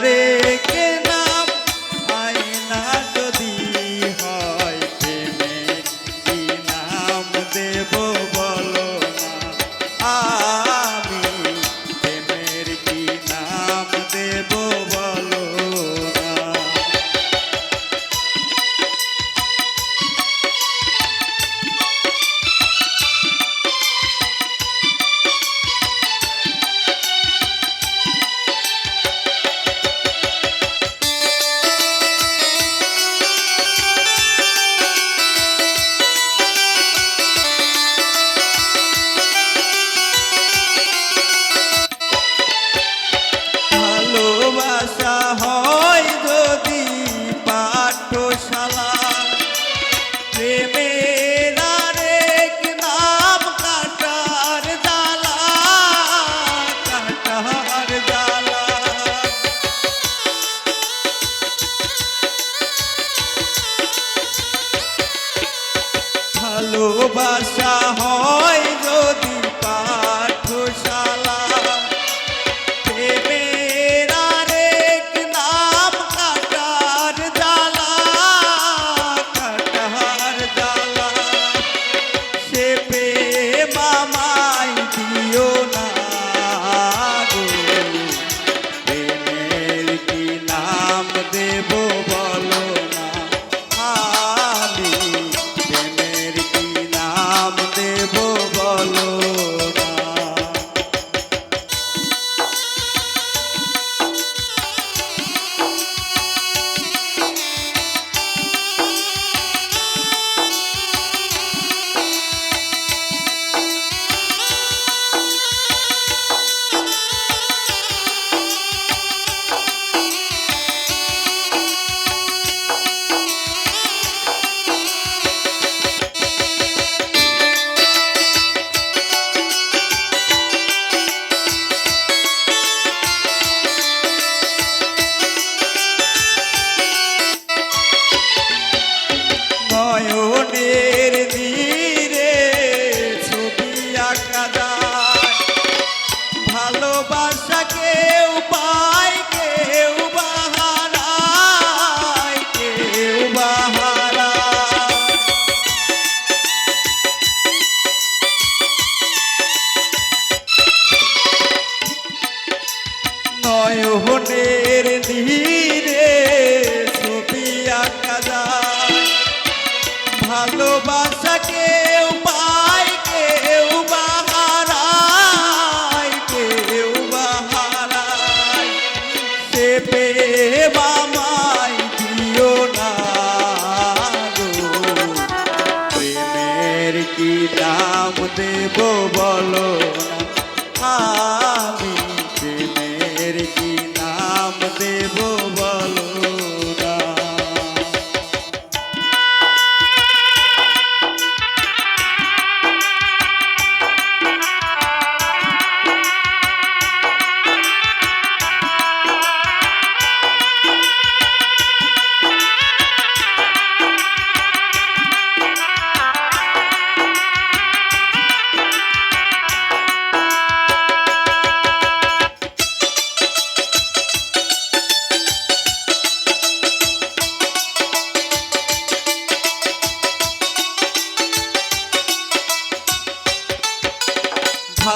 de ভালোবাসা হয় ভালোবাসা কেউ পায়, কেউ বাহারায় কেউ বাহারায়। সে পেয়ে মামাই দিও না প্রেমের কি দাম দেব বলো আমি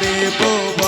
baby